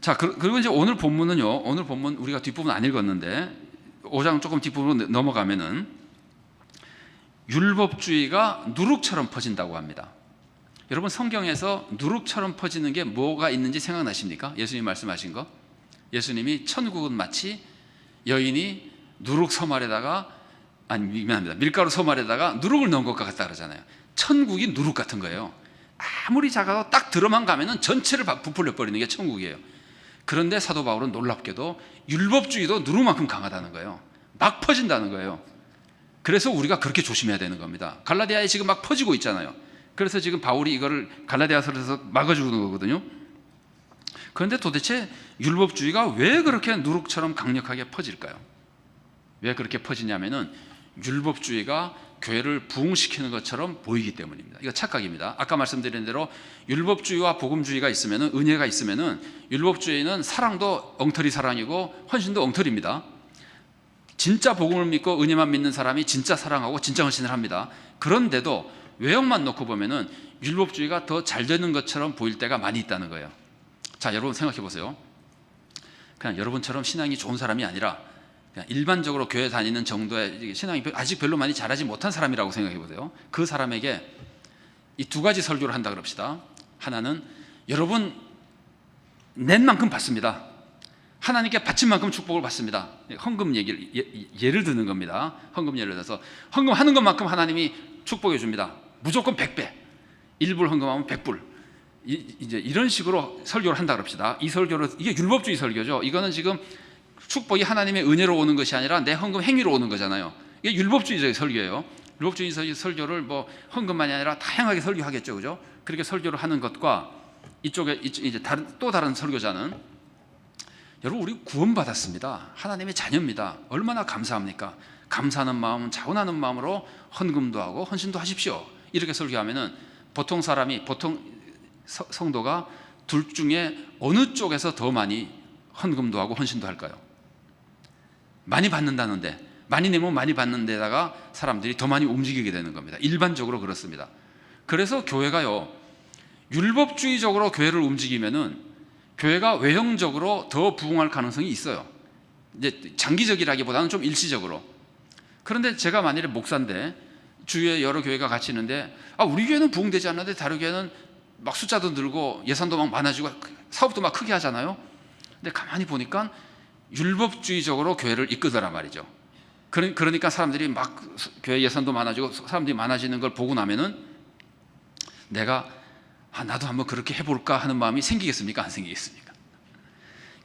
자, 그- 그리고 이제 오늘 본문은요. 오늘 본문 우리가 뒷부분 안 읽었는데 5장 조금 뒷부분으로 넘어가면은 율법주의가 누룩처럼 퍼진다고 합니다. 여러분 성경에서 누룩처럼 퍼지는 게 뭐가 있는지 생각나십니까? 예수님 말씀하신 거. 예수님이 천국은 마치 여인이 누룩 서말에다가 아니 미안합니다. 밀가루 서말에다가 누룩을 넣은 것 같다 그러잖아요. 천국이 누룩 같은 거예요. 아무리 작아도 딱 들어만 가면은 전체를 바- 부풀려 버리는 게 천국이에요. 그런데 사도 바울은 놀랍게도 율법주의도 누룩만큼 강하다는 거예요. 막 퍼진다는 거예요. 그래서 우리가 그렇게 조심해야 되는 겁니다. 갈라디아에 지금 막 퍼지고 있잖아요. 그래서 지금 바울이 이거를 갈라디아서에서 막아주는 거거든요. 그런데 도대체 율법주의가 왜 그렇게 누룩처럼 강력하게 퍼질까요? 왜 그렇게 퍼지냐면은 율법주의가 교회를 부흥시키는 것처럼 보이기 때문입니다. 이거 착각입니다. 아까 말씀드린 대로 율법주의와 복음주의가 있으면은 은혜가 있으면은 율법주의는 사랑도 엉터리 사랑이고 헌신도 엉터리입니다. 진짜 복음을 믿고 은혜만 믿는 사람이 진짜 사랑하고 진짜 헌신을 합니다. 그런데도 외형만 놓고 보면은 율법주의가 더 잘 되는 것처럼 보일 때가 많이 있다는 거예요. 자, 여러분 생각해 보세요. 그냥 여러분처럼 신앙이 좋은 사람이 아니라 일반적으로 교회 다니는 정도의 신앙이 아직 별로 많이 잘하지 못한 사람이라고 생각해 보세요. 그 사람에게 이 두 가지 설교를 한다 그럽시다. 하나는 여러분 낸 만큼 받습니다. 하나님께 바친 만큼 축복을 받습니다. 헌금 얘기를 예, 를 드는 겁니다. 헌금 예를 들어서 헌금 하는 것만큼 하나님이 축복해 줍니다. 무조건 100배. 1불 헌금하면 100불. 이, 이제 이런 식으로 설교를 한다 그럽시다. 이 설교를 이게 율법주의 설교죠. 이거는 지금 축복이 하나님의 은혜로 오는 것이 아니라 내 헌금 행위로 오는 거잖아요. 이게 율법주의적인 설교예요. 율법주의 설- 설교를 뭐 헌금만이 아니라 다양하게 설교하겠죠, 그죠? 그렇게 설교를 하는 것과 이쪽에 이쪽- 이제 다른 또 다른 설교자는 여러분 우리 구원받았습니다. 하나님의 자녀입니다. 얼마나 감사합니까? 감사하는 마음, 자원하는 마음으로 헌금도 하고 헌신도 하십시오. 이렇게 설교하면은 보통 사람이 보통 서- 성도가 둘 중에 어느 쪽에서 더 많이 헌금도 하고 헌신도 할까요? 많이 받는다는데 많이 내면 많이 받는 데다가 사람들이 더 많이 움직이게 되는 겁니다. 일반적으로 그렇습니다. 그래서 교회가요 율법주의적으로 교회를 움직이면은 교회가 외형적으로 더 부흥할 가능성이 있어요. 이제 장기적이라기보다는 좀 일시적으로. 그런데 제가 만일에 목사인데 주위에 여러 교회가 같이 있는데 아 우리 교회는 부흥되지 않는데 다른 교회는 막 숫자도 늘고 예산도 막 많아지고 사업도 막 크게 하잖아요. 근데 가만히 보니까 율법주의적으로 교회를 이끄더란 말이죠. 그러- 그러니까 사람들이 막 교회 예산도 많아지고 사람들이 많아지는 걸 보고 나면은 내가 아, 나도 한번 그렇게 해볼까 하는 마음이 생기겠습니까? 안 생기겠습니까?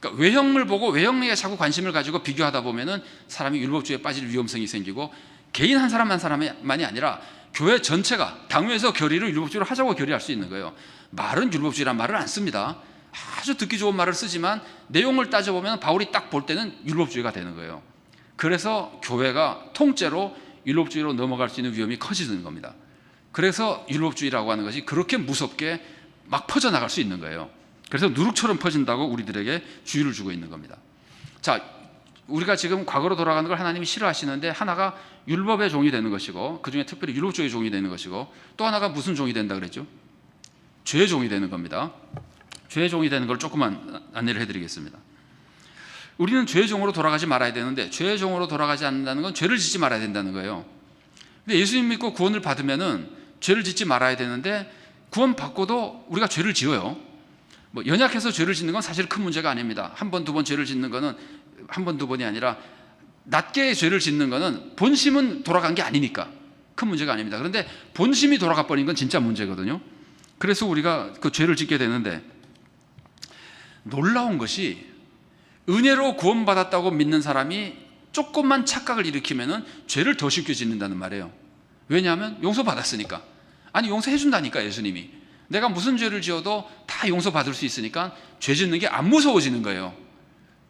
그러니까 외형을 보고 외형에 자꾸 관심을 가지고 비교하다 보면은 사람이 율법주의에 빠질 위험성이 생기고 개인 한 사람 한 사람만이 아니라 교회 전체가 당회에서 결의를 율법주의로 하자고 결의할 수 있는 거예요. 말은 율법주의란 말을 안 씁니다. 아주 듣기 좋은 말을 쓰지만 내용을 따져보면 바울이 딱 볼 때는 율법주의가 되는 거예요. 그래서 교회가 통째로 율법주의로 넘어갈 수 있는 위험이 커지는 겁니다. 그래서 율법주의라고 하는 것이 그렇게 무섭게 막 퍼져나갈 수 있는 거예요. 그래서 누룩처럼 퍼진다고 우리들에게 주의를 주고 있는 겁니다. 자, 우리가 지금 과거로 돌아가는 걸 하나님이 싫어하시는데 하나가 율법의 종이 되는 것이고 그 중에 특별히 율법주의 종이 되는 것이고 또 하나가 무슨 종이 된다 그랬죠? 죄의 종이 되는 겁니다. 죄의 종이 되는 걸 조금만 안내를 해드리겠습니다. 우리는 죄의 종으로 돌아가지 말아야 되는데 죄의 종으로 돌아가지 않는다는 건 죄를 짓지 말아야 된다는 거예요. 근데 예수님 믿고 구원을 받으면은 죄를 짓지 말아야 되는데 구원 받고도 우리가 죄를 지어요. 뭐 연약해서 죄를 짓는 건 사실 큰 문제가 아닙니다. 한 번 두 번 죄를 짓는 거는 한 번 두 번이 아니라 낮게 죄를 짓는 거는 본심은 돌아간 게 아니니까 큰 문제가 아닙니다. 그런데 본심이 돌아가 버린 건 진짜 문제거든요. 그래서 우리가 그 죄를 짓게 되는데 놀라운 것이 은혜로 구원받았다고 믿는 사람이 조금만 착각을 일으키면은 죄를 더 쉽게 짓는다는 말이에요. 왜냐하면 용서받았으니까. 아니 용서해 준다니까 예수님이. 내가 무슨 죄를 지어도 다 용서받을 수 있으니까 죄 짓는 게 안 무서워지는 거예요.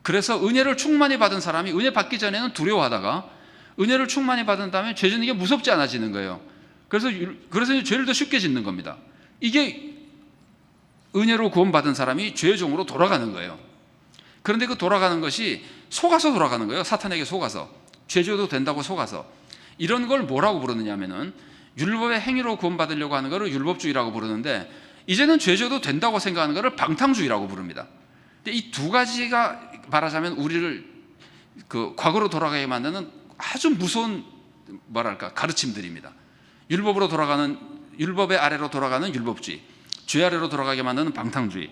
그래서 은혜를 충만히 받은 사람이 은혜 받기 전에는 두려워하다가 은혜를 충만히 받은 다음에 죄 짓는 게 무섭지 않아지는 거예요. 그래서 율- 그래서 죄를 더 쉽게 짓는 겁니다. 이게 은혜로 구원받은 사람이 죄의 종으로 돌아가는 거예요. 그런데 그 돌아가는 것이 속아서 돌아가는 거예요. 사탄에게 속아서. 죄져도 된다고 속아서. 이런 걸 뭐라고 부르느냐면은 율법의 행위로 구원받으려고 하는 것을 율법주의라고 부르는데 이제는 죄져도 된다고 생각하는 것을 방탕주의라고 부릅니다. 근데 이 두 가지가 말하자면 우리를 그 과거로 돌아가게 만드는 아주 무서운 뭐랄까 가르침들입니다. 율법으로 돌아가는 율법의 아래로 돌아가는 율법주의, 죄 아래로 돌아가게 만드는 방탕주의.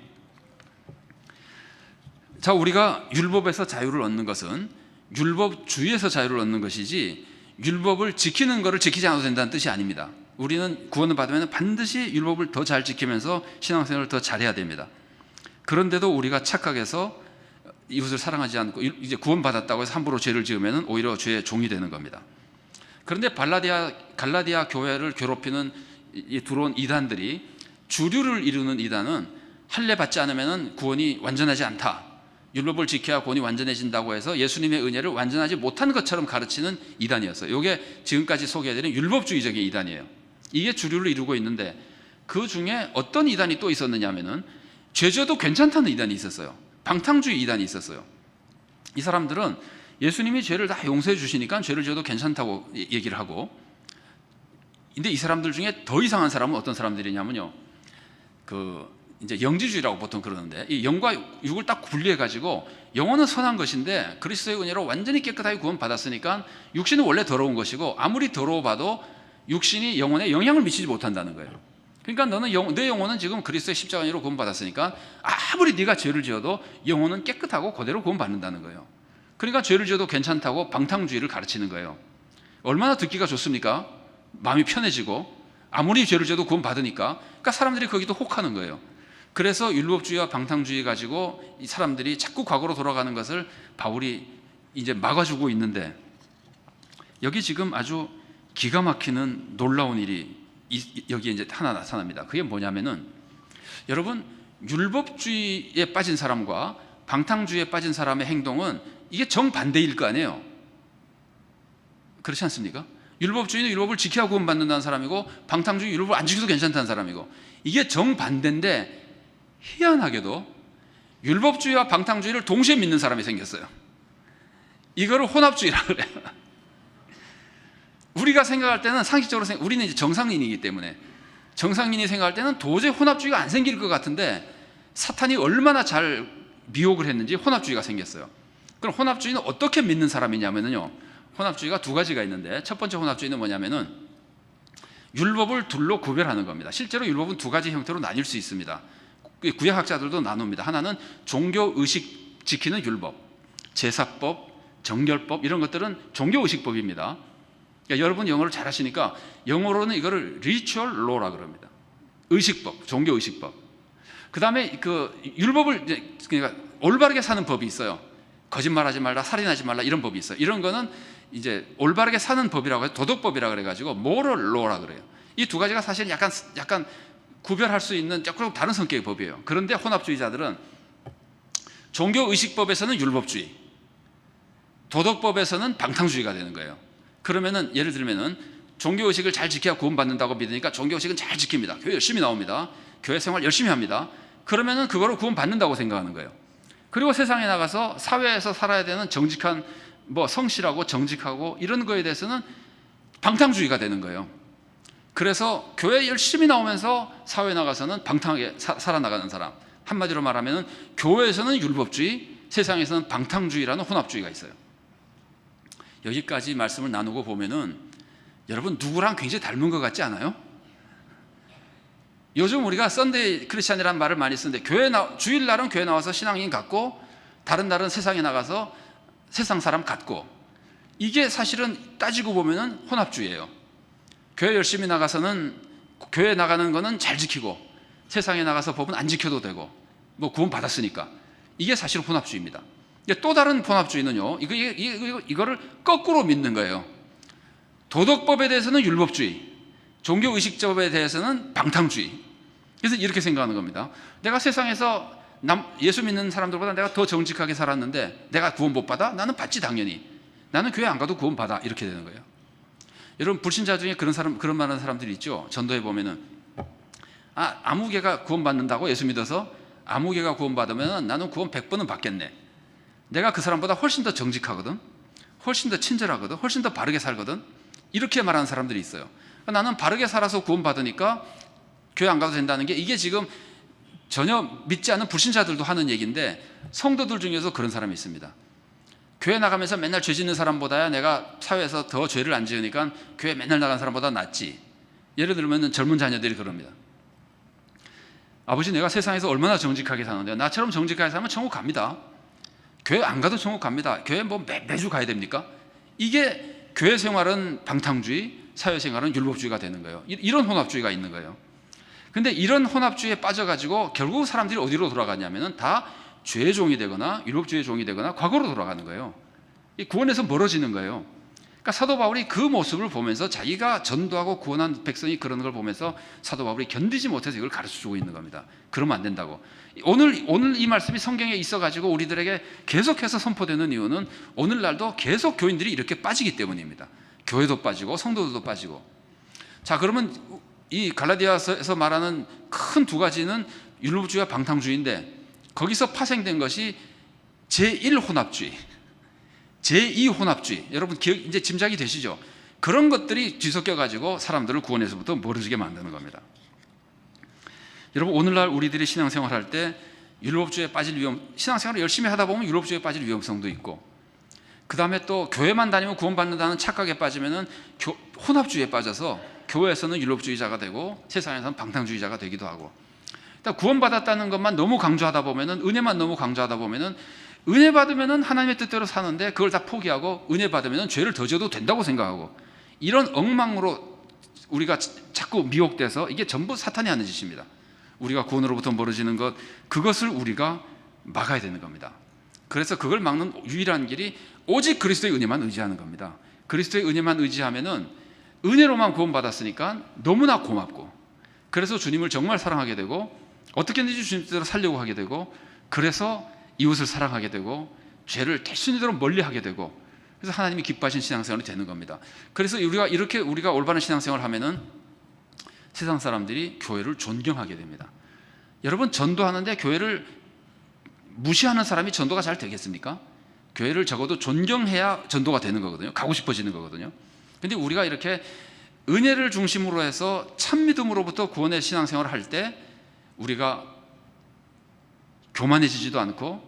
자, 우리가 율법에서 자유를 얻는 것은 율법주의에서 자유를 얻는 것이지 율법을 지키는 것을 지키지 않아도 된다는 뜻이 아닙니다. 우리는 구원을 받으면 반드시 율법을 더 잘 지키면서 신앙생활을 더 잘해야 됩니다. 그런데도 우리가 착각해서 이웃을 사랑하지 않고 이제 구원받았다고 해서 함부로 죄를 지으면 오히려 죄의 종이 되는 겁니다. 그런데 발라디아 갈라디아 교회를 괴롭히는 이 들어온 이단들이 주류를 이루는 이단은 할례 받지 않으면 구원이 완전하지 않다. 율법을 지켜야 구원이 완전해진다고 해서 예수님의 은혜를 완전하지 못한 것처럼 가르치는 이단이었어요. 이게 지금까지 소개해드린 율법주의적인 이단이에요. 이게 주류를 이루고 있는데 그 중에 어떤 이단이 또 있었느냐면은 죄져도 괜찮다는 이단이 있었어요. 방탕주의 이단이 있었어요. 이 사람들은 예수님이 죄를 다 용서해 주시니까 죄를 지어도 괜찮다고 얘기를 하고 근데 이 사람들 중에 더 이상한 사람은 어떤 사람들이냐면요. 그 이제 영지주의라고 보통 그러는데 이 영과 육을 딱 분리해 가지고 영혼은 선한 것인데 그리스도의 은혜로 완전히 깨끗하게 구원 받았으니까 육신은 원래 더러운 것이고 아무리 더러워 봐도 육신이 영혼에 영향을 미치지 못한다는 거예요. 그러니까 너는 영, 내 영혼은 지금 그리스도의 십자가로 구원 받았으니까 아무리 네가 죄를 지어도 영혼은 깨끗하고 그대로 구원 받는다는 거예요. 그러니까 죄를 지어도 괜찮다고 방탕주의를 가르치는 거예요. 얼마나 듣기가 좋습니까? 마음이 편해지고 아무리 죄를 지어도 구원 받으니까 그러니까 사람들이 거기도 혹하는 거예요. 그래서 율법주의와 방탕주의 가지고 이 사람들이 자꾸 과거로 돌아가는 것을 바울이 이제 막아주고 있는데 여기 지금 아주 기가 막히는 놀라운 일이 여기에 이제 하나 나타납니다. 그게 뭐냐면은 여러분 율법주의에 빠진 사람과 방탕주의에 빠진 사람의 행동은 이게 정반대일 거 아니에요. 그렇지 않습니까? 율법주의는 율법을 지켜야 구원받는다는 사람이고 방탕주의 율법을 안 지켜도 괜찮다는 사람이고 이게 정반대인데 희한하게도 율법주의와 방탕주의를 동시에 믿는 사람이 생겼어요. 이거를 혼합주의라고 그래요. 우리가 생각할 때는 상식적으로 생각, 우리는 이제 정상인이기 때문에 정상인이 생각할 때는 도저히 혼합주의가 안 생길 것 같은데 사탄이 얼마나 잘 미혹을 했는지 혼합주의가 생겼어요. 그럼 혼합주의는 어떻게 믿는 사람이냐면요. 혼합주의가 두 가지가 있는데 첫 번째 혼합주의는 뭐냐면은 율법을 둘로 구별하는 겁니다. 실제로 율법은 두 가지 형태로 나뉠 수 있습니다. 구약학자들도 나눕니다. 하나는 종교 의식 지키는 율법, 제사법, 정결법 이런 것들은 종교 의식법입니다. 그러니까 여러분 영어를 잘하시니까 영어로는 이거를 ritual law라 그럽니다. 의식법, 종교 의식법. 그다음에 그 율법을 그러니까 올바르게 사는 법이 있어요. 거짓말하지 말라, 살인하지 말라 이런 법이 있어요. 이런 거는 이제 올바르게 사는 법이라고 해서 도덕법이라 그래가지고 moral law라 그래요. 이 두 가지가 사실 약간 약간 구별할 수 있는 조금 다른 성격의 법이에요. 그런데 혼합주의자들은 종교 의식법에서는 율법주의, 도덕법에서는 방탕주의가 되는 거예요. 그러면은 예를 들면은 종교 의식을 잘 지켜야 구원받는다고 믿으니까 종교 의식은 잘 지킵니다. 교회 열심히 나옵니다. 교회 생활 열심히 합니다. 그러면은 그거를 구원받는다고 생각하는 거예요. 그리고 세상에 나가서 사회에서 살아야 되는 정직한 뭐 성실하고 정직하고 이런 거에 대해서는 방탕주의가 되는 거예요. 그래서 교회 열심히 나오면서 사회 나가서는 방탕하게 사, 살아나가는 사람. 한마디로 말하면 교회에서는 율법주의, 세상에서는 방탕주의라는 혼합주의가 있어요. 여기까지 말씀을 나누고 보면은 여러분 누구랑 굉장히 닮은 것 같지 않아요? 요즘 우리가 썬데이 크리스찬이라는 말을 많이 쓰는데 교회 나, 주일 날은 교회 나와서 신앙인 같고 다른 날은 세상에 나가서 세상 사람 같고 이게 사실은 따지고 보면은 혼합주의예요. 교회 열심히 나가서는 교회 나가는 거는 잘 지키고 세상에 나가서 법은 안 지켜도 되고 뭐 구원 받았으니까 이게 사실 혼합주의입니다. 또 다른 혼합주의는요. 이거, 이거, 이거, 이거를 거꾸로 믿는 거예요. 도덕법에 대해서는 율법주의, 종교 의식법에 대해서는 방탕주의. 그래서 이렇게 생각하는 겁니다. 내가 세상에서 남, 예수 믿는 사람들보다 내가 더 정직하게 살았는데 내가 구원 못 받아? 나는 받지 당연히. 나는 교회 안 가도 구원 받아. 이렇게 되는 거예요. 여러분 불신자 중에 그런 사람 그런 말하는 사람들이 있죠. 전도에 보면은 아 아무개가 구원 받는다고 예수 믿어서 아무개가 구원 받으면 나는 구원 100번은 받겠네. 내가 그 사람보다 훨씬 더 정직하거든. 훨씬 더 친절하거든. 훨씬 더 바르게 살거든. 이렇게 말하는 사람들이 있어요. 나는 바르게 살아서 구원 받으니까 교회 안 가도 된다는 게 이게 지금 전혀 믿지 않는 불신자들도 하는 얘기인데 성도들 중에서 그런 사람이 있습니다. 교회 나가면서 맨날 죄 짓는 사람보다야 내가 사회에서 더 죄를 안 지으니까 교회 맨날 나간 사람보다 낫지. 예를 들면 젊은 자녀들이 그럽니다. 아버지 내가 세상에서 얼마나 정직하게 사는데 나처럼 정직하게 살면 천국 갑니다. 교회 안 가도 천국 갑니다. 교회 뭐 매, 매주 가야 됩니까? 이게 교회 생활은 방탕주의, 사회 생활은 율법주의가 되는 거예요. 이- 이런 혼합주의가 있는 거예요. 근데 이런 혼합주의에 빠져가지고 결국 사람들이 어디로 돌아가냐면은 다 죄의 종이 되거나 율법주의의 종이 되거나 과거로 돌아가는 거예요. 이 구원에서 멀어지는 거예요. 그러니까 사도 바울이 그 모습을 보면서 자기가 전도하고 구원한 백성이 그러는 걸 보면서 사도 바울이 견디지 못해서 이걸 가르쳐 주고 있는 겁니다. 그러면 안 된다고. 오늘 오늘 이 말씀이 성경에 있어 가지고 우리들에게 계속해서 선포되는 이유는 오늘날도 계속 교인들이 이렇게 빠지기 때문입니다. 교회도 빠지고 성도들도 빠지고. 자, 그러면 이 갈라디아서에서 말하는 큰 두 가지는 율법주의와 방탕주의인데 거기서 파생된 것이 제1 혼합주의. 제2 혼합주의. 여러분 기억 이제 짐작이 되시죠? 그런 것들이 뒤섞여 가지고 사람들을 구원에서부터 멀어지게 만드는 겁니다. 여러분 오늘날 우리들이 신앙생활 할 때 율법주의에 빠질 위험, 신앙생활을 열심히 하다 보면 율법주의에 빠질 위험성도 있고, 그 다음에 또 교회만 다니면 구원받는다는 착각에 빠지면은 교- 혼합주의에 빠져서 교회에서는 율법주의자가 되고 세상에서는 방탕주의자가 되기도 하고, 일단 구원받았다는 것만 너무 강조하다 보면은 은혜만 너무 강조하다 보면은 은혜 받으면은 하나님의 뜻대로 사는데 그걸 다 포기하고 은혜 받으면은 죄를 더 져도 된다고 생각하고 이런 엉망으로 우리가 자꾸 미혹돼서 이게 전부 사탄이 하는 짓입니다. 우리가 구원으로부터 멀어지는 것 그것을 우리가 막아야 되는 겁니다. 그래서 그걸 막는 유일한 길이 오직 그리스도의 은혜만 의지하는 겁니다. 그리스도의 은혜만 의지하면은 은혜로만 구원받았으니까 너무나 고맙고 그래서 주님을 정말 사랑하게 되고 어떻게든지 주님 뜻대로 살려고 하게 되고 그래서 이웃을 사랑하게 되고 죄를 대신대로 멀리하게 되고 그래서 하나님이 기뻐하신 신앙생활이 되는 겁니다. 그래서 우리가 이렇게 우리가 올바른 신앙생활을 하면은 세상 사람들이 교회를 존경하게 됩니다. 여러분 전도하는데 교회를 무시하는 사람이 전도가 잘 되겠습니까? 교회를 적어도 존경해야 전도가 되는 거거든요. 가고 싶어지는 거거든요. 근데 우리가 이렇게 은혜를 중심으로 해서 참 믿음으로부터 구원의 신앙생활을 할 때 우리가 교만해지지도 않고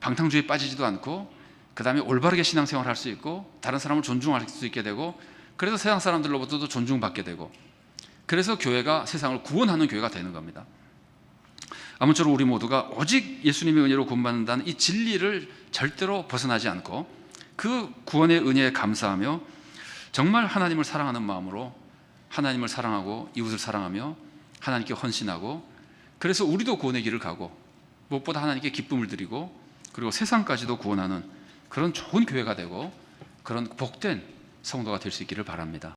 방탕주의에 빠지지도 않고 그 다음에 올바르게 신앙생활을 할 수 있고 다른 사람을 존중할 수 있게 되고 그래서 세상 사람들로부터도 존중받게 되고 그래서 교회가 세상을 구원하는 교회가 되는 겁니다. 아무쪼록 우리 모두가 오직 예수님의 은혜로 구원받는다는 이 진리를 절대로 벗어나지 않고 그 구원의 은혜에 감사하며 정말 하나님을 사랑하는 마음으로 하나님을 사랑하고 이웃을 사랑하며 하나님께 헌신하고 그래서 우리도 구원의 길을 가고 무엇보다 하나님께 기쁨을 드리고 그리고 세상까지도 구원하는 그런 좋은 교회가 되고 그런 복된 성도가 될 수 있기를 바랍니다.